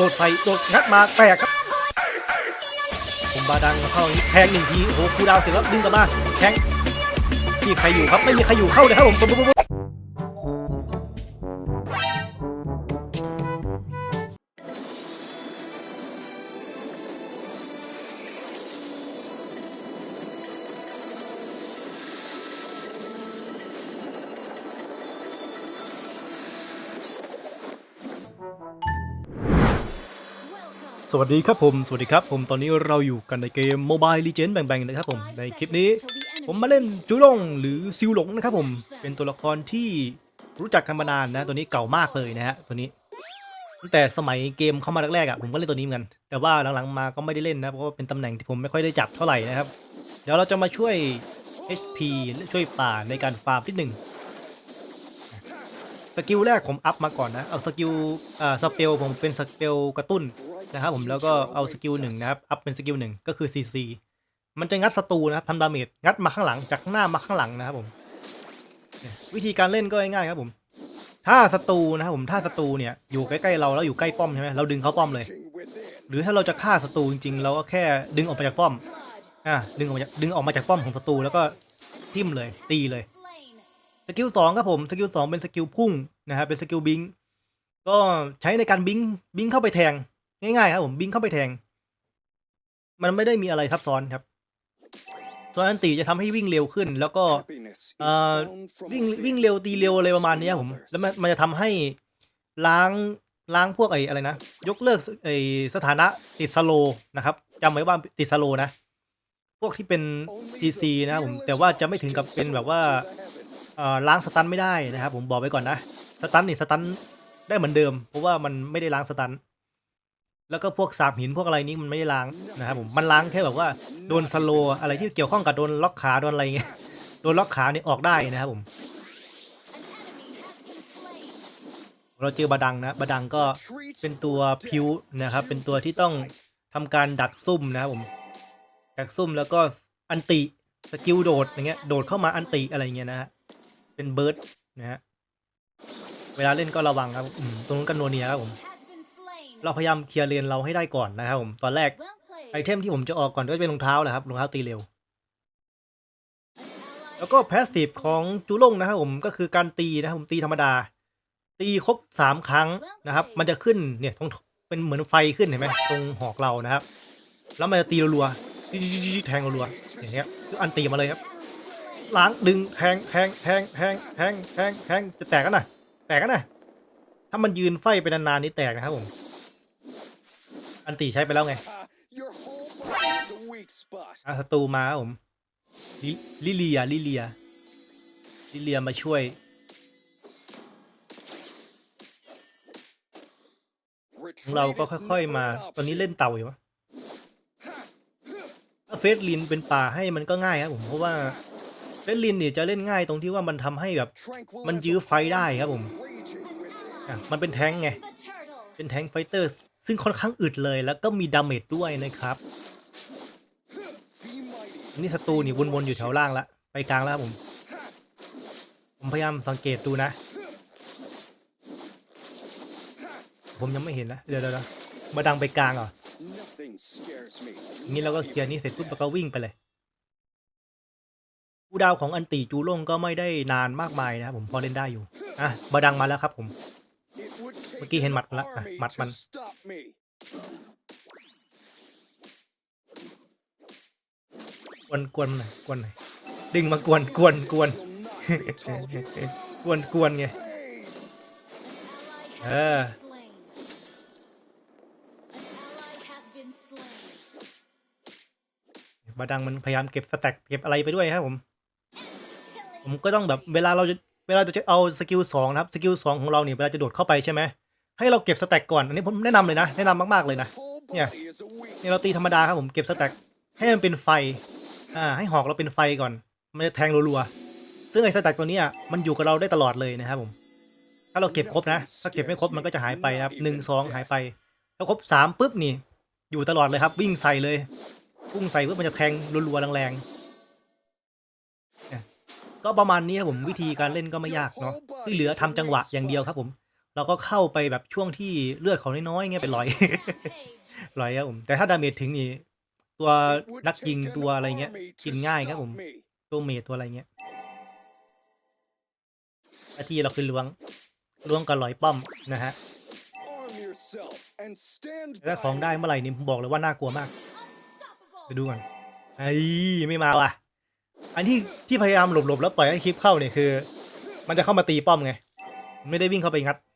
ดดใส่โดดงัดมาแตกครับผมบาดังเข้าอย่างนี้แทงหนึ่งทีโอ้โหคูดาวเสร็จแล้วดึงกลับมาแทงไม่มีใครอยู่ครับไม่มีใครอยู่เข้าเลยครับผม สวัสดีครับผม สวัสดีครับผมตอนนี้เราอยู่กันในเกม Mobile Legends แบ่งๆนะครับผมในคลิปนี้ ผมมาเล่นจูหลงหรือซิวหลงนะครับผมเป็นตัวละครที่รู้จักกันมานานนะตัวนี้เก่ามากเลยนะฮะตัวนี้ตั้งแต่สมัยเกมเข้ามาแรกๆอะผมก็เล่นตัวนี้เหมือนกันแต่ว่าหลังๆมาก็ไม่ได้เล่นนะเพราะว่าเป็นตำแหน่งที่ผมไม่ค่อยได้จับเท่าไหร่นะครับ เดี๋ยวเราจะมาช่วย HP และช่วยป่าในการฟาร์มที่หนึ่งสกิลแรกผมอัพมาก่อนนะเอาสกิลอ่าสเปลผมเป็นสเปลกระตุ้น นะครับผมแล้วก็เอาสกิลหนึ่งนะครับ อัพเป็นสกิลหนึ่งก็คือ CC มันจะงัดศัตรูนะครับทำดาเมจงัดมาข้างหลังจากหน้ามาข้างหลังนะครับผม วิธีการเล่นก็ง่ายครับผม ถ้าศัตรูนะครับผมถ้าศัตรูเนี่ยอยู่ใกล้ๆเราแล้วอยู่ใกล้ป้อมใช่ไหมเราดึงเขาป้อมเลย หรือถ้าเราจะฆ่าศัตรูจริงๆเราก็แค่ดึงออกมาจากป้อมอ่าดึงออกมาจากดึงออกมาจากป้อมของศัตรูแล้วก็ทิ่มเลยตีเลยสกิลสองครับผมสกิลสองเป็นสกิลพุ่งนะครับเป็นสกิลบิงก็ใช้ในการบิงบิงเข้าไปแทง ง่ายๆครับผมบิงเข้าไปแทง มันไม่ได้มีอะไรซับซ้อนครับส่วนอันตีจะทำให้วิ่งเร็วขึ้น แล้วก็เอ่อวิ่งวิ่งเร็วตีเร็วอะไรประมาณเนี้ยผม แล้วมันมันจะทำให้ล้างล้างพวกไอ้อะไรนะ ยกเลิกไอ้สถานะติดสโลว์นะครับจำไว้ว่าติดสโลว์นะ พวกที่เป็น CC นะครับผม แต่ว่าจะไม่ถึงกับเป็นแบบว่าเอ่อล้างสตันไม่ได้นะครับ ผมบอกไว้ก่อนนะ สตันนี่สตันได้เหมือนเดิม เพราะว่ามันไม่ได้ล้างสตัน แล้วก็พวกสาบหินพวกอะไรนี้มันไม่ได้ล้างนะครับผมมันล้างแค่แบบว่าโดนสโลอะไรที่เกี่ยวข้องกับโดนล็อกขาโดนอะไรเงี้ยโดนล็อกขาเนี่ยออกได้นะครับผม เราเจอบาดังนะบาดังก็เป็นตัวพิวนะครับ เป็นตัวที่ต้องทำการดักซุ่มนะครับผมดักซุ่มแล้วก็อันติสกิลโดดอย่างเงี้ยโดดเข้ามาอันติอะไรเงี้ยนะฮะเป็นเบิร์ดนะฮะเวลาเล่นก็ระวังครับตรงนู้นกันนัวเนียครับผม เราพยายามเคลียร์เลนเราให้ได้ก่อนนะครับผมตอนแรกไอเทมที่ผมจะออกก่อนก็จะเป็นรองเท้าแหละครับรองเท้าตีเร็ว แล้วก็แพสซีฟของจูลงนะครับผมก็คือการตีนะครับผมตีธรรมดา ตีครบสามครั้งนะครับ มันจะขึ้นเนี่ยตรงเป็นเหมือนไฟขึ้นเห็นไหมตรงหอกเรานะครับ แล้วมันจะตีรัวๆแทงรัวๆอย่างเงี้ยคืออันตีมาเลยครับล้างดึงแทงแทงแทงแทงแทงแทงแทงจะแตกกันนะแตกกันนะถ้ามันยืนไฟไปนานๆนี่แตกนะครับผม อันตีใช้ไปแล้วไงอาศัตรูมาครับผมลิลิเลียลิเลียลิเลียมาช่วยของเราก็ค่อยๆมา ตอนนี้เล่นเต่าอยู่วะถ้าเฟสลินเป็นป่าให้มันก็ง่ายครับผมเพราะว่าเฟสลินเนี่ยจะเล่นง่ายตรงที่ว่ามันทำให้แบบ มันยื้อไฟได้ครับผมอะมันเป็นแท้งไง เป็นแท้งไฟเตอร์ ซึ่งค่อนข้างอึดเลยแล้วก็มีดาเมจด้วยนะครับ นี่ศัตรูนี่วนๆอยู่แถวล่างละไปกลางแล้วผม ผมพยายามสังเกตดูนะ ผมยังไม่เห็นนะ เดี๋ยวเดี๋ยวมาดังไปกลางเหรออย่างนี้เราก็เคลียร์นี้เสร็จปุ๊บเราก็วิ่งไปเลยกูดาวของอันติจูลงก็ไม่ได้นานมากมายนะครับผมพอเล่นได้อยู่ อะบาดังมาแล้วครับผม มื่อกี้เห็นหมัดละอะหมัดมัน กวนกวนหน่อยกวนหน่อยดึงมากวนกวนกวน กวนกวนไงเออ บาดังมันพยายามเก็บสแต็กเก็บอะไรไปด้วยครับผม ผมก็ต้องแบบเวลาเราจะเวลาเราจะเอาสกิลสองนะครับ สกิลสองของเราเนี่ยเวลาจะโดดเข้าไปใช่ไหม ให้เราเก็บสแต็กก่อน อันนี้ผมแนะนำเลยนะ แนะนำมากๆเลยนะ เนี่ยนี่เราตีธรรมดาครับผม เก็บสแต็กให้มันเป็นไฟ อ่า ให้หอกเราเป็นไฟก่อน มันจะแทงรัวๆ ซึ่งไอ้สแต็กตัวนี้มันอยู่กับเราได้ตลอดเลยนะครับผม ถ้าเราเก็บครบนะ ถ้าเก็บไม่ครบมันก็จะหายไปครับหนึ่งสองหายไป แล้วครบสามปุ๊บนี่ อยู่ตลอดเลยครับ วิ่งใส่เลยพุ่งใส่ปุ๊บมันจะแทงรัวๆแรงๆเนี่ยก็ประมาณนี้ครับผมวิธีการเล่นก็ไม่ยากเนาะที่เหลือทำจังหวะอย่างเดียวครับผม เราก็เข้าไปแบบช่วงที่เลือดเขาน้อยๆเงี้ยเป็นรอย รอยครับผม แต่ถ้าดาเมจถึงนี่ตัว It would นักยิง take an ตัวอะไรเงี้ย army to กินง่ายครับผม stop me. ตัวเมจตัวอะไรเงี้ยหน้าที่เราคือล้วงล้วงกับลอยป้อมนะฮะ Arm yourself and stand ถ้า by ของได้ me. เมื่อไหร่นี่ผมบอกเลยว่าน่ากลัวมาก ไปดูก่อนไอ้ไม่มาว่ะ อันที่ที่พยายามหลบๆแล้วปล่อยให้คลิปเข้าเนี่ยคือ มันจะเข้ามาตีป้อมไง ไม่ได้วิ่งเข้าไปงัดเข้า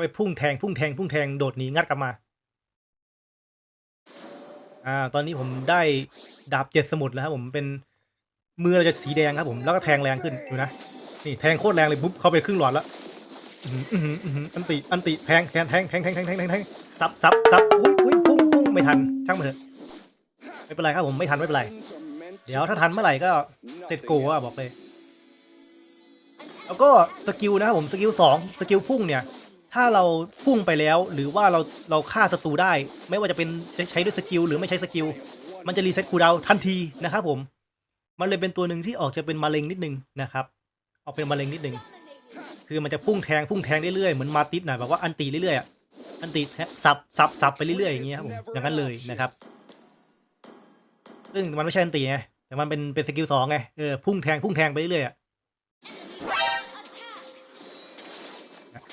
ไปพุ่งแทงพุ่งแทงพุ่งแทงโดดหนีงัดกลับมา อ่า ตอนนี้ผมได้ดาบเจ็ดสมุดแล้วครับผมเป็นมือเราจะสีแดงครับผมแล้วก็แทงแรงขึ้นดูนะนี่แทงโคตรแรงเลยปุ๊บเข้าไปครึ่งหลอดแล้วอันติอันติแทงแทงแทงแทงแทงแทงแทงแทงซับซับซับอุ้ยอุ้ยพุ่งพุ่งไม่ทันช่างมันเถอะไม่เป็นไรครับผมไม่ทันไม่เป็นไร เดี๋ยวถ้าทันเมื่อไหร่ก็เสร็จโกว่าบอกเลย แล้วก็สกิลนะครับผมสกิลสองสกิลพุ่งเนี่ย ถ้าเราพุ่งไปแล้ว หรือว่าเราเราฆ่าศัตรูได้ ไม่ว่าจะเป็นใช้ด้วยสกิลหรือไม่ใช้สกิล มันจะรีเซ็ตคูลดาวน์ทันทีนะครับผม มันเลยเป็นตัวหนึ่งที่ออกจะเป็นมะเร็งนิดนึงนะครับ ออกเป็นมะเร็งนิดนึง คือมันจะพุ่งแทงพุ่งแทงเรื่อยๆ เหมือนมาติสนะแบบว่าอันตีเรื่อยๆ อันตีแทะสับสับสับไปเรื่อยๆอย่างเงี้ยครับผม อย่างนั้นเลยนะครับ ซึ่งมันไม่ใช่อันตีไง แต่มันเป็นเป็นสกิลสองไง เออพุ่งแทงพุ่งแทงไปเรื่อยๆ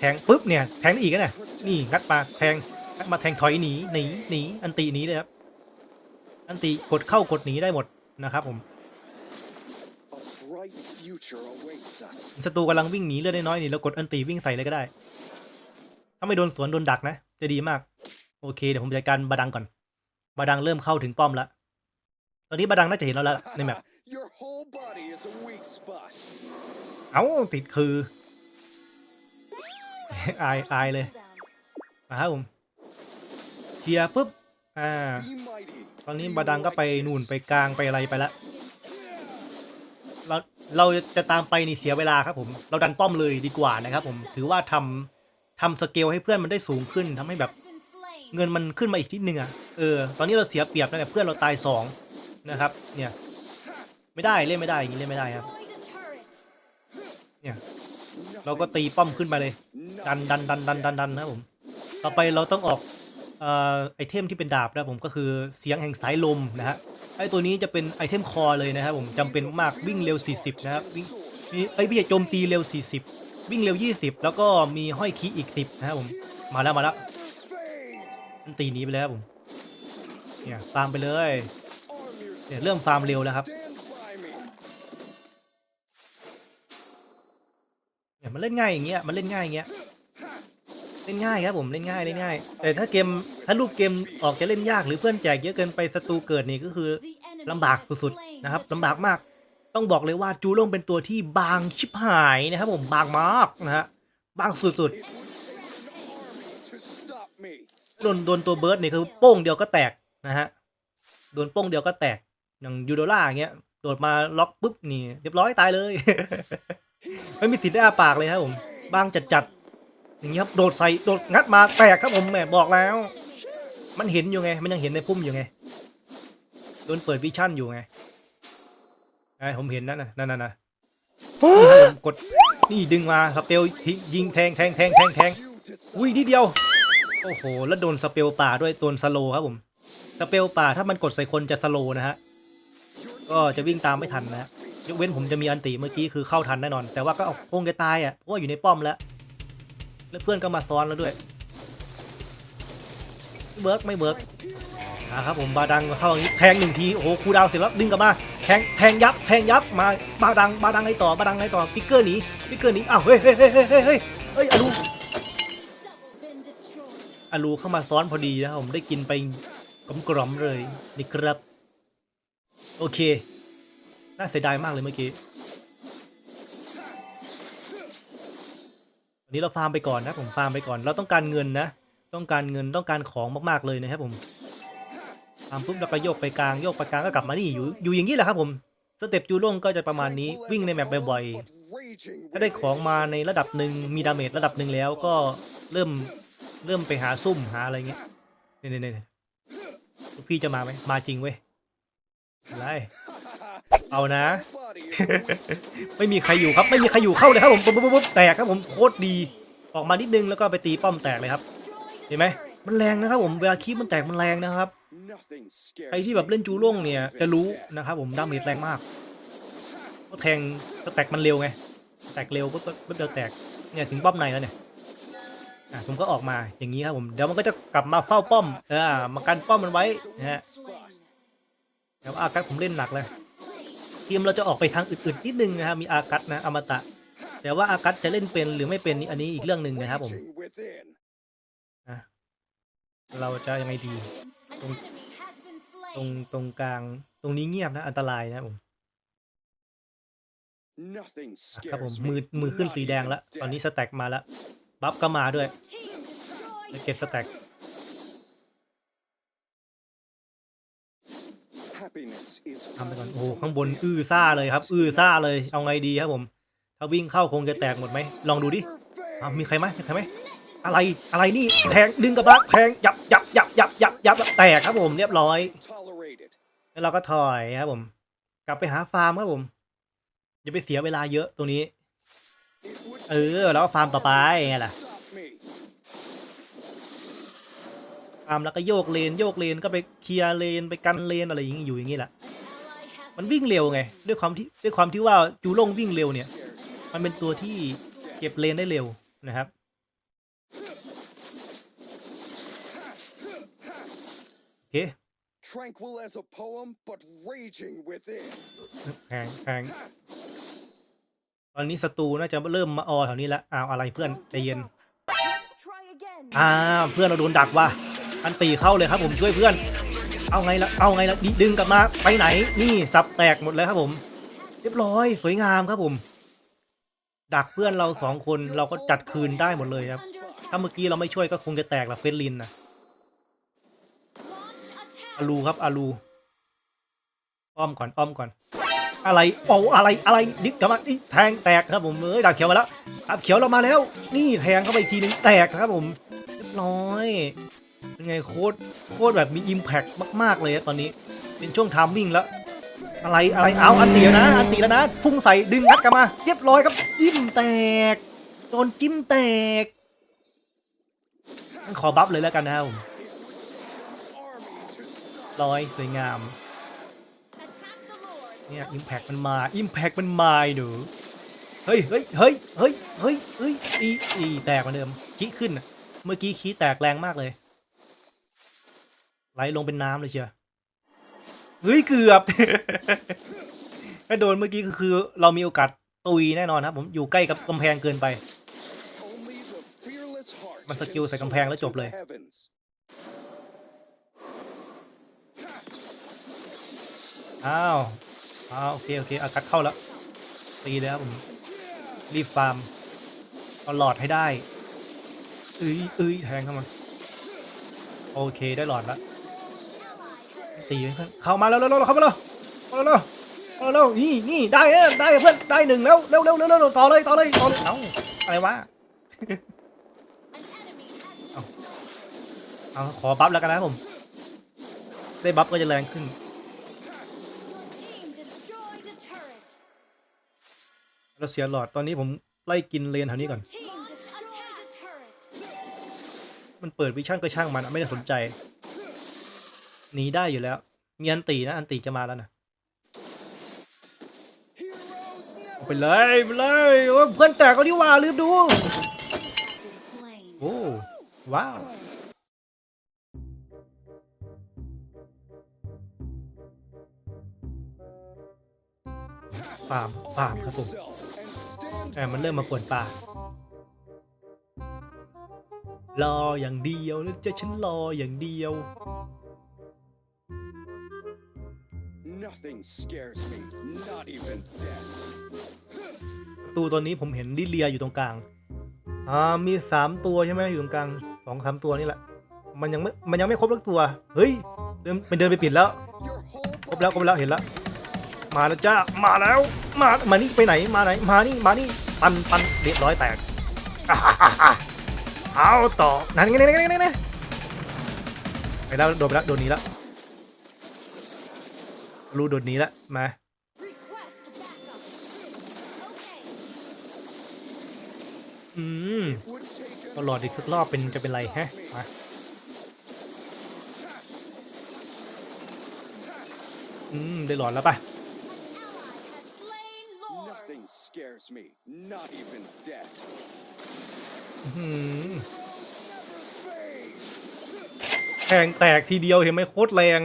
แทงปุ๊บเนี่ยแทงได้อีกนะนี่งัดมาแทงงัดมาแทงถอยหนีหนีหนีอันตีหนีเลยครับอันตีกดเข้ากดหนีได้หมดนะครับผม A bright future awaits us. ศัตรูกำลังวิ่งหนีเลือดน้อยๆนี่แล้วกดอันตีวิ่งใส่เลยก็ได้ ถ้าไม่โดนสวนโดนดักนะ จะดีมาก โอเคเดี๋ยวผมจัดการบาดังก่อน บาดังเริ่มเข้าถึงป้อมแล้วตอนนี้บาดังน่าจะเห็นเราแล้วล่ะในแมป Your whole body is a weak spot. เอ้าติดคือ อายอายเลยมาครับผมเคลียร์ปุ๊บอ่าตอนนี้บาดังก็ไปนู่นไปกลางไปอะไรไปละเราเราจะตามไปนี่เสียเวลาครับผม เราดันป้อมเลยดีกว่านะครับผมถือว่าทำทำสเกลให้เพื่อนมันได้สูงขึ้นทำให้แบบเงินมันขึ้นมาอีกนิดนึงอะเออตอนนี้เราเสียเปรียบนะเนี่ยเพื่อนเราตายสองนะครับเนี่ยไม่ได้เล่นไม่ได้อย่างนี้เล่นไม่ได้ครับเนี่ย เราก็ตีป้อมขึ้นไปเลย ดันดันดันดันดันดันนะผม ต่อไปเราต้องออกอไอเทมที่เป็นดาบนะผมก็คือเสียงแห่งสายลมนะฮะไอตัวนี้จะเป็นไอเทมคอเลยนะครับผมจำเป็นมากวิ่งเร็ว 40 นะครับวิ่งไอพี่โจมตีเร็ว 40 วิ่งเร็ว 20 แล้วก็มีห้อยคีอีก 10 นะครับผมมาแล้วมาแล้วันตีนี้ไปแล้วผมเนี่ยฟาร์มไปเลยเนี่ย yourself. เริ่มฟาร์มเร็วแล้วครับ มันเล่นง่ายอย่างเงี้ยมันเล่นง่ายอย่างเงี้ยเล่นง่ายครับผมเล่นง่ายเล่นง่าย แต่ถ้าเกมถ้ารูปเกมออกจะเล่นยากหรือเพื่อนแจกเยอะเกินไปศัตรูเกิดนี่ก็คือลำบากสุดๆนะครับลำบากมาก ต้องบอกเลยว่าจูโร่งเป็นตัวที่บางชิบหายนะครับผมบางมากนะฮะบางสุดๆโดนโดนตัวเบิร์ดนี่คือโป้งเดียวก็แตกนะฮะโดนโป้งเดียวก็แตกอย่างยูโดล่าอย่างเงี้ยโดดมาล็อกปุ๊บนี่เรียบร้อยตายเลย ไม่มีสิทธิ์ได้อาปากเลยครับผมบางจัดจัดๆอย่างเงี้ยครับโดดใส่โดดงัดมาแตกครับผมแหมบอกแล้ว มันเห็นอยู่ไง มันยังเห็นในพุ่มอยู่ไงโดนเปิดวิชั่นอยู่ไงไอผมเห็นนั่นน่ะนั่นน่ะนะนี่ครับผมกดนี่ดึงมาสเปลทิ้งยิงแทงแทงแทงแทงแทงอุ้ยทีเดียว โอ้โห แล้วโดนสเปลป่าด้วยตัวสโลครับผมสเปลป่าถ้ามันกดใส่คนจะสโลนะฮะก็จะวิ่งตามไม่ทันนะฮะ ยกเว้นผมจะมีอันติเมื่อกี้คือเข้าทันแน่นอน แต่ว่าก็เอาคงจะตายอะเพราะว่าอยู่ในป้อมแล้ว แล้วเพื่อนก็มาซ้อนแล้วด้วยเบิร์กไม่เบิร์กอ่าครับผมบาดังเข้าอย่างนี้แทงหนึ่งทีโอ้โหคูดาวเสร็จแล้วดึงกลับมาแทงแทงยับแทงยับมาบาดังบาดังให้ต่อบาดังให้ต่อฟิกเกอร์หนีฟิกเกอร์หนีอ้าวเฮ้ยเฮ้ยเฮ้ยเฮ้ยเฮ้ยเฮ้ยเฮ้ยอลูอารูเข้ามาซ้อนพอดีนะครับผมได้กินไปกลมๆเลยนี่ครับ โอเค น่าเสียดายมากเลยเมื่อกี้วันนี้เราฟาร์มไปก่อนนะผมฟาร์มไปก่อน เราต้องการเงินนะ ต้องการเงินต้องการของมากๆเลยนะครับผมฟาร์มปุ๊บแล้วก็โยกไปกลางโยกไปกลางก็กลับมานี่อยู่อยู่อย่างนี้แหละครับผมสเต็ปจูโล่งก็จะประมาณนี้วิ่งในแมปบ่อยๆถ้าได้ของมาในระดับหนึ่งมีดาเมจระดับหนึ่งแล้วก็เริ่มเริ่มไปหาซุ่มหาอะไรเงี้ยเนี่ยเนี่ยเนพี่จะมาไหมมาจริงเว้ยอะไร เอานะ ไม่มีใครอยู่ครับ ไม่มีใครอยู่เข้าเลยครับผมปุ๊บปุ๊บปุ๊บแตกครับผมโคตรดีออกมานิดนึงแล้วก็ไปตีป้อมแตกเลยครับ เห็นไหมมันแรงนะครับผมเวลาคีบมันแตกมันแรงนะครับ Nothing scares ใครที่แบบเล่นจูล่งเนี่ยจะรู้นะครับผมดาเมจแรงมากก็แทงสแตกมันเร็วไง แตกเร็วก็ก็จะแตกเนี่ยถึงป้อมในแล้วเนี่ยอะผมก็ออกมาอย่างนี้ครับผมเดี๋ยวมันก็จะกลับมาเฝ้าป้อมเออมากันป้อมมันไว้นะฮะเดี๋ยวอากัสผมเล่นหนักเลย ทีมเราจะออกไปทางอื่นๆนิดนึงนะครับมีอากัสนะอมตะ แต่ว่าอากัสจะเล่นเป็นหรือไม่เป็นนี่อันนี้อีกเรื่องหนึ่งนะครับผม Raging within. เราจะยังไงดี ตรงตรงตรงกลางตรงนี้เงียบนะ อันตรายนะครับผม Nothing อะครับผม scares มือ me. มือขึ้น not สีแดง even แล้ว ตอนนี้ death. สแต็กมาแล้ว บัฟก็มาด้วยแล้วเก็บสแต็ก ทำไปก่อน found โอ้โห from ข้างบน within. อื้อซ่าเลยครับ อื้อซ่าเลยเอาไงดีครับผม ถ้าวิ่งเข้าคงจะแตกหมดไหมลองดูดิ Never อ้าว fade. มีใครไหมมีใครไหมอะไรอะไรนี่แทงดึงกระบะแทงยับยับยับยับยับยับแตกครับผมเรียบร้อย Tolerate it. แล้วเราก็ถอยครับผม กลับไปหาฟาร์มครับผมอย่าไปเสียเวลาเยอะตรงนี้ It would เออแล้วก็ฟาร์มต่อไปไงล่ะ stop me. ฟาร์มแล้วก็โยกเลนโยกเลนก็ไปเคลียร์เลนไปกันเลนอะไรอย่างงี้อยู่อย่างงี้แหละมันวิ่งเร็วไงด้วยความที่ด้วยความที่ว่าจูลงวิ่งเร็วเนี่ย Scares me. มันเป็นตัวที่เก็บเลนได้เร็วนะครับโอเค Tranquil as a poem, but raging within. แพงแพงตอนนี้ศัตรูน่าจะเริ่มมาออแถวนี้แล้วอ้าวอะไรเพื่อนใจเย็นอ่าเพื่อนเราโดนดักว่ะ อันตีเข้าเลยครับผมช่วยเพื่อน เอาไงละเอาไงละด,ดึงกลับมาไปไหนนี่สับแตกหมดเลยครับผม เรียบร้อยสวยงามครับผม ดักเพื่อนเราสองคนเราก็จัดคืนได้หมดเลยครับ ถ้าเมื่อกี้เราไม่ช่วยก็คงจะแตกละเฟรนลินนะอารูครับอารูอ้อมก่อนอ้อมก่อน อะไรโอ้อะไรอะไรดิกกลับมาอีแทงแตกครับผมเอ้ยดาบเขียวมาแล้วดาบเขียวเรามาแล้ว นี่แทงเข้าไปอีกทีนึงแตกครับผมเรียบร้อย เป็นไงโคตรโคตรแบบมีอิมแพกมาก ๆ เลยตอนนี้ เป็นช่วงไทามมิ่งแล้ว อะไรอะไรเอาอันตีแล้วนะ อันตีแล้วนะ พุ่งใส่ดึงงัดกลับมา เรียบร้อยครับ จิ้มแตกโดนจิ้มแตก ขอบัฟเลยแล้วกันนะครับร้อยสวยงามเนี่ยอิมแพกมันมาอิมแพกมันมาอ้หนูเฮ้ยเฮ้ยเฮ้ยเฮ้ยเฮ้ยเฮ้ยอีอีแตกเหมือนเดิมขี้ขึ้น เมื่อกี้ขี้แตกแรงมากเลย ไหลลงเป็นน้ำเลยเชียวเฮ้ยเกือบถ้าโดนเมื่อกี้ก็คือเรามีโอกาสตุยแน่นอนครับผมอยู่ใกล้กับกำแพงเกินไปมันสกิลใส่กำแพงแล้วจบเลยอ้าวอ้าวโอเคโอเคอากัดเข้าแล้วตีเลยครับผมรีบฟาร์มเอาหลอดให้ได้เอ้ยเอ้ยแทงเข้ามาโอเคได้หลอดแล้ว ตีเพื่อนเข้ามาแล้วเร็วๆเข้ามาแล้วเข้ามาแล้วเข้ามาแล้วนี่นี่ได้เออได้เพื่อนได้หนึ่งแล้วเร็วเร็วเร็วเร็วต่อเลยต่อเลยต่อเลยเอ้าอะไรวะเอาขอบัฟแล้วกันนะผมได้บัฟก็จะแรงขึ้นเราเสียหลอดตอนนี้ผมไล่กินเลนแถวนี้ก่อน มันเปิดวิชั่นก็ช่างมันไม่ได้สนใจ หนีได้อยู่แล้ว มีอันตีนะ อันตีจะมาแล้วนะไปเลยไปเลยเพื่อนแตกก็ดีว่าลืมดู โอ้ ว้าวฟาร์มฟาร์มครับผมแอบมันเริ่มมาปวดป่ารออย่างเดียวนะจะฉันรออย่างเดียว Nothing scares me, not even death. ประตูตัวนี้ผมเห็นลิเลียอยู่ตรงกลาง อ่า มีสามตัวใช่ไหมอยู่ตรงกลางสองสามตัวนี่แหละ มันยังไม่มันยังไม่ครบทุกตัว เฮ้ยเดินมันเดินไปปิดแล้ว ครบแล้วครบแล้วเห็นแล้ว มาแล้วจ้า มาแล้ว มา มานี่ไปไหน มาไหน มานี่ มานี่ ปันปันเรียบร้อยแตกอ่าฮ่าฮ่าฮ่าเอาต่อ นั่นไงนั่นไงนั่นไงนั่นไงไปแล้วโดนไปแล้วโดนนี้แล้ว รู้โดนหนี้แล้วมา Request backup. Okay. อืม Would take a เอาหลอดอีกสักรอบเป็นจะเป็นไรฮะมาอืม ได้หลอดแล้วป่ะ Nothing scares me, not even death. อื้อหือ Fade. แทงแตกทีเดียวเห็นไหมโคตรแรง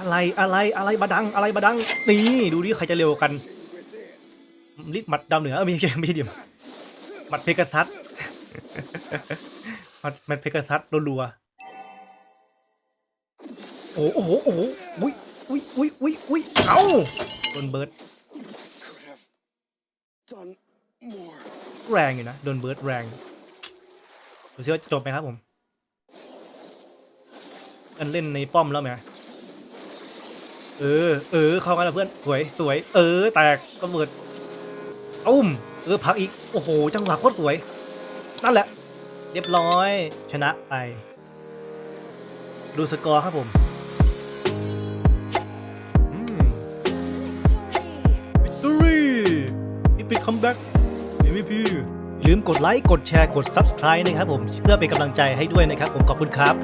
อะไรอะไรอะไรบาดังอะไรบาดังนี่ดูดิใครจะเร็วกัน Within. ลิดหมัดดาวเหนือเอ้ยไม่ใช่ไม่ใช่เดียวหมัดเพกาซัสหมัดหมัดเพกาซัสรัวๆโอ้โหโอ้โหโอ้โหอุ้ยอุ้ยอุ้ยอุ้ยอุ้ยเอ้าโดนเบิร์ด Could have done more. แรงอยู่นะโดนเบิร์ดแรงดูซิว่าจะจบไหมครับผมกันเล่นในป้อมแล้วไหม เออ เออ เข้ากันแล้วเพื่อน สวย สวย เออ แตกก็เบิดอุ้ม เออ พักอีก โอ้โห จังหวะโคตรสวย นั่นแหละ เรียบร้อย ชนะไป ดูสกอร์ครับผมอืม Victory Epic Comeback MVP อย่าลืมกดไลค์ กดแชร์ กด Subscribe นะครับผม เพื่อเป็นกำลังใจให้ด้วยนะครับผม ขอบคุณครับ